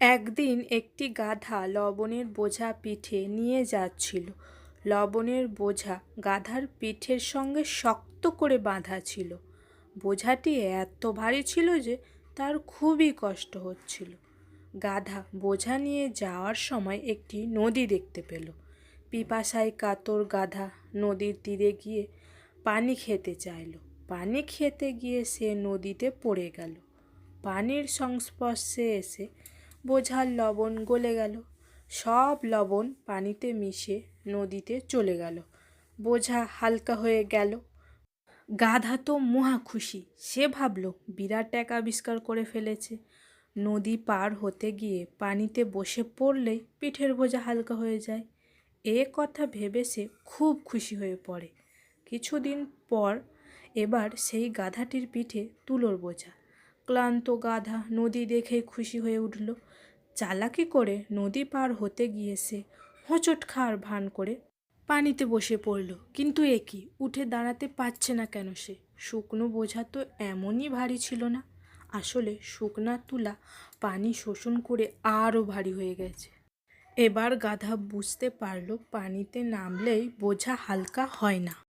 একদিন একটি গাধা লবণের বোঝা পিঠে নিয়ে যাচ্ছিল। লবণের বোঝা গাধার পিঠের সঙ্গে শক্ত করে বাঁধা ছিল। বোঝাটি এত ভারী ছিল যে তার খুবই কষ্ট হচ্ছিল। গাধা বোঝা নিয়ে যাওয়ার সময় একটি নদী দেখতে পেল। পিপাসায় কাতর গাধা নদীর তীরে গিয়ে পানি খেতে চাইল। পানি খেতে গিয়ে সে নদীতে পড়ে গেল। পানির সংস্পর্শে এসে বোঝার লবণ গলে গেল। সব লবণ পানিতে মিশে নদীতে চলে গেল। বোঝা হালকা হয়ে গেল। গাধা তো মহা খুশি। সে ভাবল, বিরাট এক আবিষ্কার করে ফেলেছে। নদী পার হতে গিয়ে পানিতে বসে পড়লেই পিঠের বোঝা হালকা হয়ে যায়। এ কথা ভেবে সে খুব খুশি হয়ে পড়ে। কিছুদিন পর এবার সেই গাধাটির পিঠে তুলোর বোঝা। ক্লান্ত গাধা নদী দেখে খুশি হয়ে উঠল। চালাকি করে নদী পার হতে গিয়ে সে হোঁচট খাওয়ার ভান করে পানিতে বসে পড়ল। কিন্তু এ কি? উঠে দাঁড়াতে পারছে না কেন সে? শুকনো বোঝা তো এমনই ভারী ছিল না। আসলে শুকনা তুলা পানি শোষণ করে আরও ভারী হয়ে গেছে। এবার গাধা বুঝতে পারল পানিতে নামলেই বোঝা হালকা হয় না।